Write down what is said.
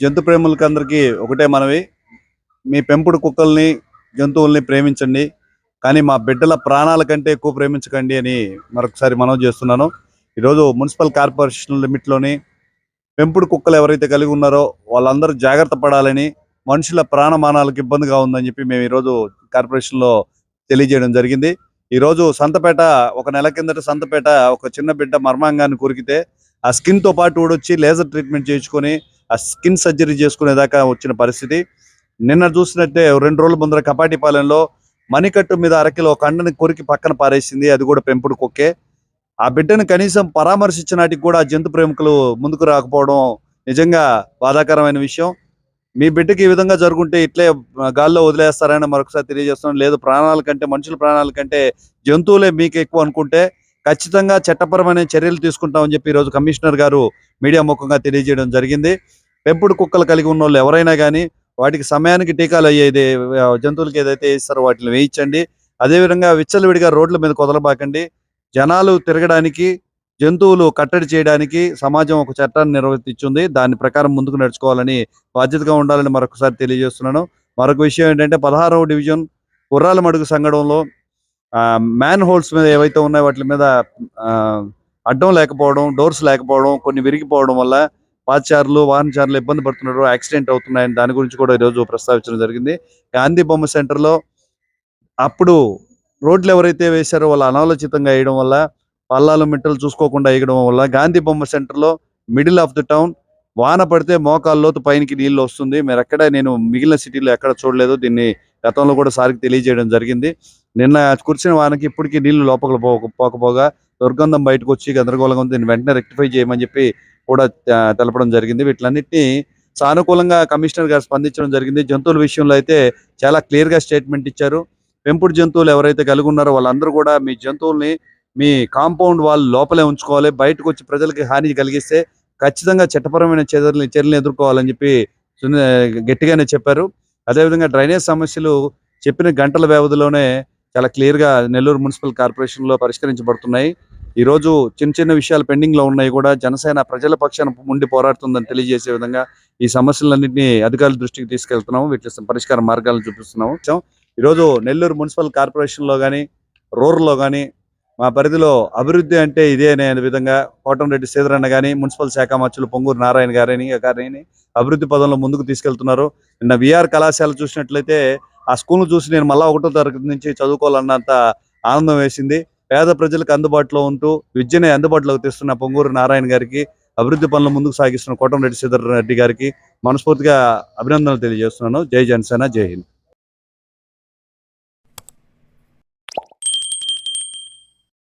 జంతు ప్రేములకి అందరికీ ఒకటే మనవి. మీ పెంపుడు కుక్కల్ని జంతువుల్ని ప్రేమించండి. కానీ మా బిడ్డల ప్రాణాల కంటే ఎక్కువ ప్రేమించకండి అని మరొకసారి మనవి చేస్తున్నాను. ఈరోజు మున్సిపల్ కార్పొరేషన్ లిమిట్లోని పెంపుడు కుక్కలు ఎవరైతే కలిగి ఉన్నారో వాళ్ళందరూ జాగ్రత్త పడాలని మనుషుల ప్రాణమానాలకు ఇబ్బందిగా ఉందని చెప్పి మేము ఈరోజు కార్పొరేషన్లో తెలియజేయడం జరిగింది. ఈరోజు సంతపేట ఒక నెల కిందట సంతపేట ఒక చిన్న బిడ్డ మర్మాంగాన్ని కొరికితే ఆ స్కిన్తో పాటు ఊడొచ్చి లేజర్ ట్రీట్మెంట్ చేయించుకొని ఆ స్కిన్ సర్జరీ చేసుకునేదాకా వచ్చిన పరిస్థితి. నిన్న చూసినట్టే రెండు రోజుల ముందర కపాటిపాలెంలో మణికట్టు మీద అరకిలో కండని కొరికి పక్కన పారేసింది. అది కూడా పెంపుడు కుక్కే. ఆ బిడ్డను కనీసం పరామర్శించినాటికి కూడా ఆ జంతు ప్రేమికులు ముందుకు రాకపోవడం నిజంగా బాధాకరమైన విషయం. మీ బిడ్డకి ఈ విధంగా జరుగుంటే ఇట్లే గాల్లో వదిలేస్తారని మరొకసారి తెలియజేస్తున్నాం లేదు ప్రాణాల కంటే మనుషుల ప్రాణాల కంటే జంతువులే మీకు ఎక్కువ అనుకుంటే ఖచ్చితంగా చట్టపరమైన చర్యలు తీసుకుంటామని చెప్పి ఈరోజు కమిషనర్ గారు మీడియా ముఖంగా తెలియజేయడం జరిగింది. పెంపుడు కుక్కలు కలిగి ఉన్న వాళ్ళు ఎవరైనా కానీ వాటికి సమయానికి టీకాలు అయ్యేది జంతువులకి ఏదైతే వేస్తారో వాటిని వేయించండి. అదేవిధంగా విచ్చలవిడిగా రోడ్ల మీద కుదలబాకండి. జనాలు తిరగడానికి జంతువులు కట్టడి చేయడానికి సమాజం ఒక చట్టాన్ని నిర్వర్తించింది. దాని ప్రకారం ముందుకు నడుచుకోవాలని బాధ్యతగా ఉండాలని మరొకసారి తెలియజేస్తున్నాను. మరొక విషయం ఏంటంటే పదహారవ డివిజన్ కుర్రాల మడుగు సంఘటనలో మ్యాన్ హోల్స్ మీద ఏవైతే ఉన్నాయో వాటి మీద ఆ, అడ్డం లేకపోవడం డోర్స్ లేకపోవడం కొన్ని విరిగిపోవడం వల్ల పాదచారులు వాహనచారులు ఇబ్బంది పడుతున్నారు యాక్సిడెంట్ అవుతున్నాయని దాని గురించి కూడా ఈరోజు ప్రస్తావించడం జరిగింది. గాంధీ బొమ్మ సెంటర్లో అప్పుడు రోడ్లు ఎవరైతే వేశారో వాళ్ళు అనాలోచితంగా వేయడం వల్ల పల్లాలు మిట్టలు చూసుకోకుండా వేయడం వల్ల గాంధీ బొమ్మ సెంటర్లో మిడిల్ ఆఫ్ ది టౌన్ వాన పడితే మోకాల్లోతు పైనకి నీళ్ళు వస్తుంది. మీరు ఎక్కడ నేను మిగిలిన సిటీలో ఎక్కడ చూడలేదు దీన్ని గతంలో కూడా సారికి తెలియజేయడం జరిగింది. నిన్న కురిసిన వానకి ఇప్పటికీ నీళ్ళు లోపల పోకపోగా దుర్గంధం బయటకు వచ్చి గందరగోళంగా ఉంది. దీన్ని వెంటనే రెక్టిఫై చేయమని చెప్పి కూడా తెలపడం జరిగింది. వీటిలన్నింటినీ సానుకూలంగా కమిషనర్ గారు స్పందించడం జరిగింది. జంతువుల విషయంలో అయితే చాలా క్లియర్గా స్టేట్మెంట్ ఇచ్చారు. పెంపుడు జంతువులు ఎవరైతే కలిగి ఉన్నారో వాళ్ళందరూ కూడా మీ జంతువుల్ని మీ కాంపౌండ్ వాళ్ళు లోపలే ఉంచుకోవాలి. బయటకు వచ్చి ప్రజలకి హాని కలిగిస్తే ఖచ్చితంగా చట్టపరమైన చర్యలు చర్యలు ఎదుర్కోవాలని చెప్పి గట్టిగానే చెప్పారు. అదేవిధంగా డ్రైనేజ్ సమస్యలు చెప్పిన గంటల వ్యవధిలోనే చాలా క్లియర్గా నెల్లూరు మున్సిపల్ కార్పొరేషన్లో పరిష్కరించబడుతున్నాయి. ఈ రోజు చిన్న చిన్న విషయాలు పెండింగ్లో ఉన్నాయి కూడా. జనసేన ప్రజల పక్షాన ముండి పోరాడుతుందని తెలియజేసే విధంగా ఈ సమస్యలన్నింటినీ అధికారుల దృష్టికి తీసుకెళ్తున్నాము. వీటి పరిష్కార మార్గాలను చూపిస్తున్నాము. ఈ రోజు నెల్లూరు మున్సిపల్ కార్పొరేషన్లో కానీ రూరల్లో కానీ మా పరిధిలో అభివృద్ధి అంటే ఇదే అనే విధంగా కోటంరెడ్డి శ్రీధరన్న కానీ మున్సిపల్ శాఖ మంత్రులు పొంగూరు నారాయణ గారిని గారిని అభివృద్ధి పదంలో ముందుకు తీసుకెళ్తున్నారు. నిన్న విఆర్ కళాశాల చూసినట్లయితే ఆ స్కూల్ చూసి నేను మళ్ళీ ఒకటో తరగతి నుంచి చదువుకోవాలన్నంత ఆనందం వేసింది. పేద ప్రజలకు అందుబాటులో ఉంటూ విద్యని అందుబాటులోకి తెస్తున్న పొంగూరు నారాయణ గారికి అభివృద్ధి పనులు ముందుకు సాగిస్తున్న కోటంరెడ్డి శ్రీధర్ రెడ్డి గారికి మనస్ఫూర్తిగా అభినందనలు తెలియజేస్తున్నాను. జై జనసేన జై హింద్.